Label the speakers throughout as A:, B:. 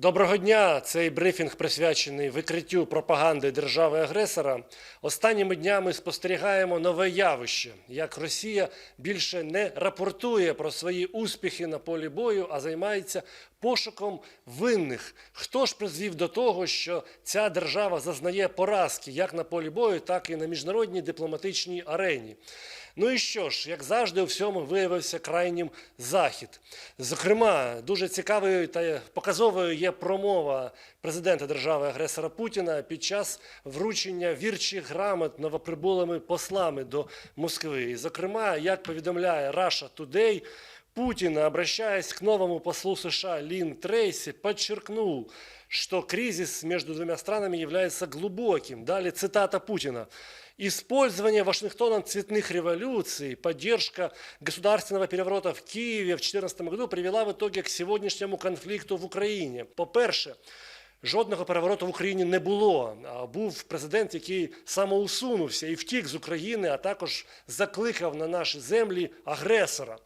A: Доброго дня! Цей брифінг присвячений викриттю пропаганди держави-агресора. Останніми днями спостерігаємо нове явище, як Росія більше не рапортує про свої успіхи на полі бою, а займається пошуком винних. Хто ж призвів до того, що ця держава зазнає поразки як на полі бою, так і на міжнародній дипломатичній арені? Ну і що ж, як завжди, у всьому виявився крайнім захід. Зокрема, дуже цікавою та показовою є промова президента держави-агресора Путіна під час вручення вірчих грамот новоприбулими послами до Москви. І, зокрема, як повідомляє Russia Today, Путин, обращаясь к новому послу США Лин Трейси, подчеркнул, что кризис между двумя странами является глубоким. Далее цитата Путина. Использование Вашингтоном цветных революций, поддержка государственного переворота в Киеве в 2014 году привела в итоге к сегодняшнему конфликту в Україні. По-перше, Жодного перевороту в Україні не було. Був президент, який самоусунувся і втік з України, а також закликав на наші землі агресора.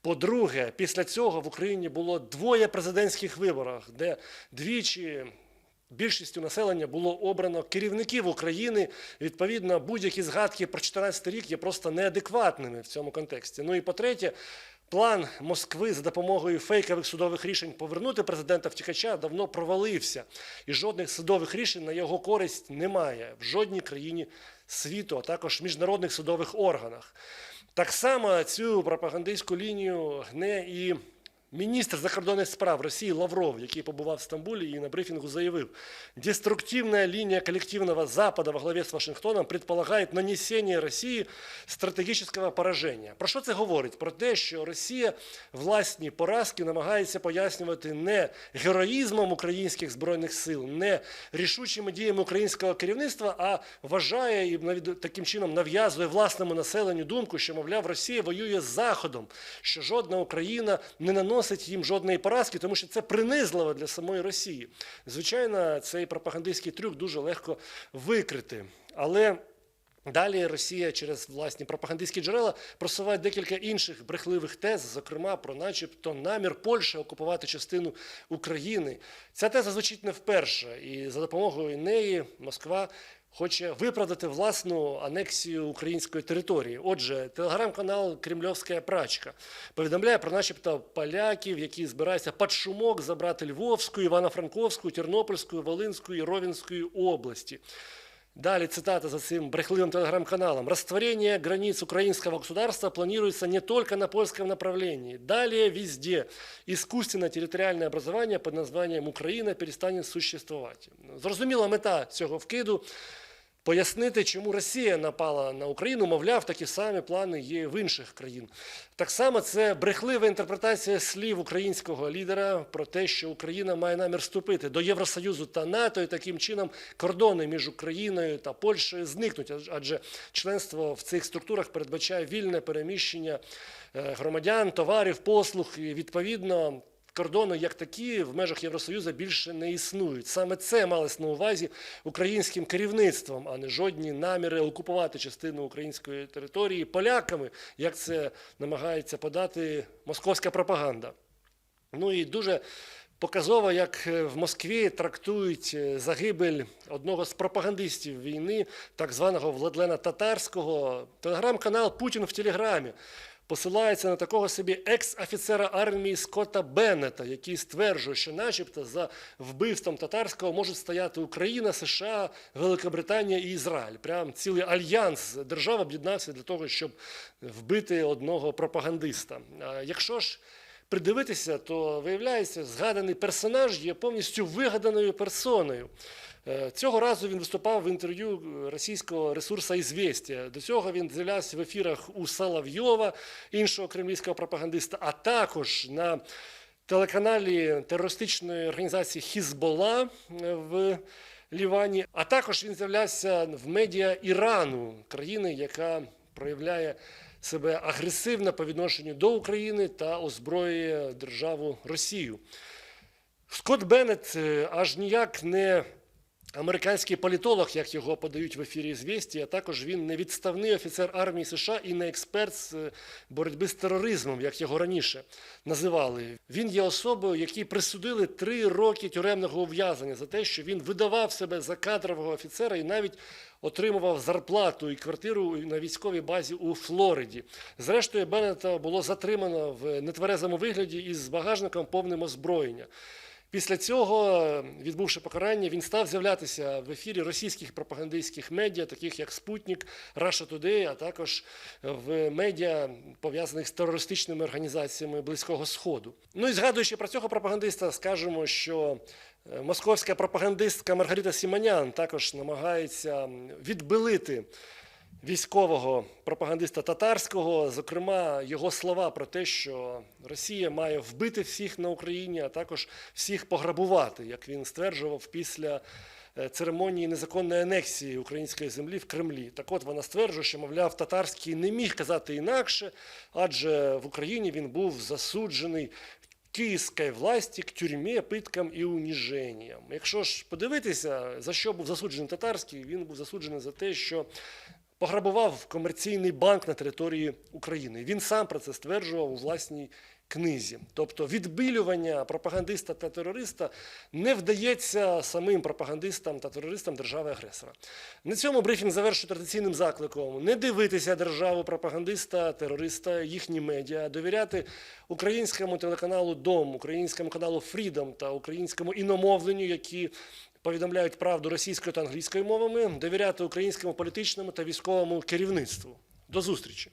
A: По-друге, після цього в Україні було двоє президентських виборів, де двічі більшістю населення було обрано керівників України. Відповідно, будь-які згадки про 14 рік є просто неадекватними в цьому контексті. Ну і по-третє, План Москви за допомогою фейкових судових рішень повернути президента втікача давно провалився, і жодних судових рішень на його користь немає в жодній країні світу, а також в міжнародних судових органах. Так само цю пропагандистську лінію гне і Министр закордонных справ Росії Лавров, який побував в Стамбулі і на брифінгу заявив, деструктивная линия коллективного Запада во главе с Вашингтоном предполагает нанесение Росії стратегічного пораження. Про що це говорить? Про те, що Росія власні поразки намагається пояснювати не героїзмом українських збройних сил, не рішучими діями українського керівництва, а вважає і таким чином нав'язує власному населенню думку, що, мовляв, Росія воює з Заходом, що жодна Україна не наносить їм жодної поразки, тому що це принизливо для самої Росії. Звичайно, цей пропагандистський трюк дуже легко викрити. Але Далі Росія через власні пропагандистські джерела просуває декілька інших брехливих тез, зокрема про, начебто, намір Польщі окупувати частину України. Ця теза звучить не вперше, і за допомогою неї Москва хоче виправдати власну анексію української території. Отже, телеграм-канал Кремльовська прачка повідомляє про, начебто, поляків, які збираються під шумок забрати Львовську, Івано-Франковську, Тернопільську, Волинську і Ровенську області. Далее цитата за цим брехливым телеграм-каналом. «Растворение границ украинского государства планируется не только на польском направлении. Далее везде искусственное территориальное образование под названием Украина перестанет существовать». Зрозуміла мета цього вкиду – пояснити, чому Росія напала на Україну, мовляв, такі самі плани є в інших країн. Так само це брехлива інтерпретація слів українського лідера про те, що Україна має намір вступити до Євросоюзу та НАТО, і таким чином кордони між Україною та Польщею зникнуть, адж- адже членство в цих структурах передбачає вільне переміщення е, громадян, товарів, послуг і відповідно. Кордони як такі в межах Євросоюзу більше не існують. Саме це малось на увазі українським керівництвом, а не жодні наміри окупувати частину української території поляками, як це намагається подати московська пропаганда. Ну і дуже показово, як е, в Москві трактують е, загибель одного з пропагандистів війни, так званого Владлена Татарського. Телеграм-канал Путін в Телеграмі посилається на такого собі екс-офіцера армії Скотта Беннета, який стверджує, що начебто за вбивством татарського можуть стояти Україна, США, Великобританія і Ізраїль. Прям цілий альянс держав об'єднався для того, щоб вбити одного пропагандиста. Якщо ж придивитися, то виявляється, згаданий персонаж є повністю вигаданою персоною. Е, Цього разу він виступав в інтерв'ю російського ресурсу «Ізвєстія». До цього він з'являвся в ефірах у Соловйова, іншого кремлівського пропагандиста, а також на телеканалі терористичної організації Хізбола е, в Лівані. А також він з'являвся в медіа Ірану, країни, яка проявляє себе агресивно по відношенню до України та озброює державу Росію. Скотт Беннет е, аж ніяк не Американський політолог, як його подають в ефірі «Звісті», а також він не відставний офіцер армії США і не експерт з е, боротьби з тероризмом, як його раніше називали. Він є особою, якій присудили три роки тюремного ув'язнення за те, що він видавав себе за кадрового офіцера і навіть отримував зарплату і квартиру на військовій базі у Флориді. Зрештою, Беннета було затримано в нетверезому вигляді із багажником повним озброєння. Після цього, відбувши покарання, він став з'являтися в ефірі російських пропагандистських медіа, таких як Спутник, Russia Today, а також в медіа, пов'язаних з терористичними організаціями Близького Сходу. Ну і згадуючи про цього пропагандиста, скажемо, що е, московська пропагандистка Маргарита Сіманян також намагається відбилити військового пропагандиста татарського, зокрема, його слова про те, що Росія має вбити всіх на Україні, а також всіх пограбувати, як він стверджував після е, церемонії незаконної анексії української землі в Кремлі. Так от вона стверджує, що, мовляв, татарський не міг казати інакше, адже в Україні він був засуджений. Київської власті к тюрмі, питкам і уніженням. Якщо ж подивитися, за що був засуджений татарський, він був засуджений за те, що пограбував комерційний банк на території України. Він сам про це стверджував у власній книзі. Тобто відбилювання пропагандиста та терориста не вдається самим пропагандистам та терористам держави-агресора. На цьому брифінг завершую традиційним закликом не дивитися державу пропагандиста, терориста, їхні медіа, довіряти українському телеканалу Дом, українському каналу Фрідом та українському іномовленню, які повідомляють правду російською та англійською мовами, довіряти українському політичному та військовому керівництву. До зустрічі!